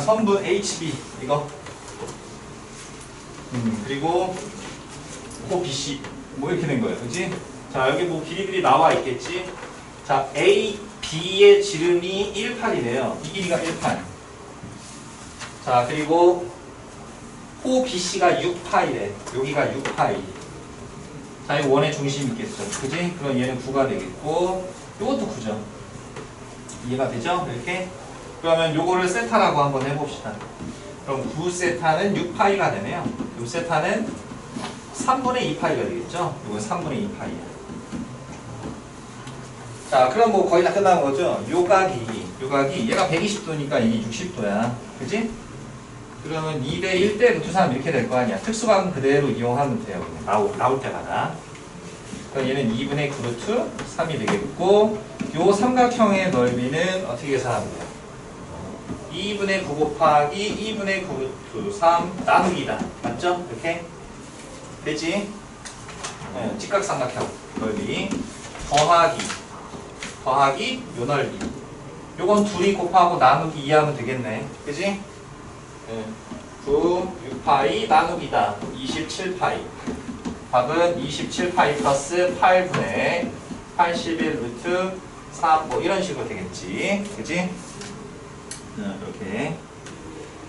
선분 HB 이거. 음, 그리고 코 BC 뭐 이렇게 된 거예요 그지? 자 여기 뭐 길이들이 나와 있겠지? 자 A, B의 지름이 18이래요. 이 길이가 18자 그리고 코 BC가 6파이래. 여기가 6파이 자 이 원의 중심이 있겠죠. 그지? 그럼 얘는 9가 되겠고 이것도 9죠. 이해가 되죠? 이렇게 그러면 요거를 세타라고 한번 해봅시다. 그럼 9세타는 6파이가 되네요. 6세타는 3분의 2파이가 되겠죠? 이건 3분의 2파이야. 자, 그럼 뭐 거의 다 끝난 거죠? 요각이, 요각이 얘가 120도니까 이게 60도야. 그지? 그러면 2대 1대 루트 3 이렇게 될 거 아니야. 특수각은 그대로 이용하면 돼요. 그냥 나올, 나올 때마다. 그럼 얘는 2분의 9 루트 3이 되겠고 요 삼각형의 넓이는 어떻게 계산하면 돼요? 2분의 9 곱하기 2분의 9 루트 3 나누기다. 맞죠? 이렇게 되지? 네, 직각삼각형 넓이 더하기 더하기 요 넓이 요건 둘이 곱하고 나누기 이해하면 되겠네. 그지? 네. 9, 6파이 나누기다. 27파이. 답은 27파이 플러스 8분의 81 루트 3, 뭐 이런 식으로 되겠지. 그지? 네, 이렇게.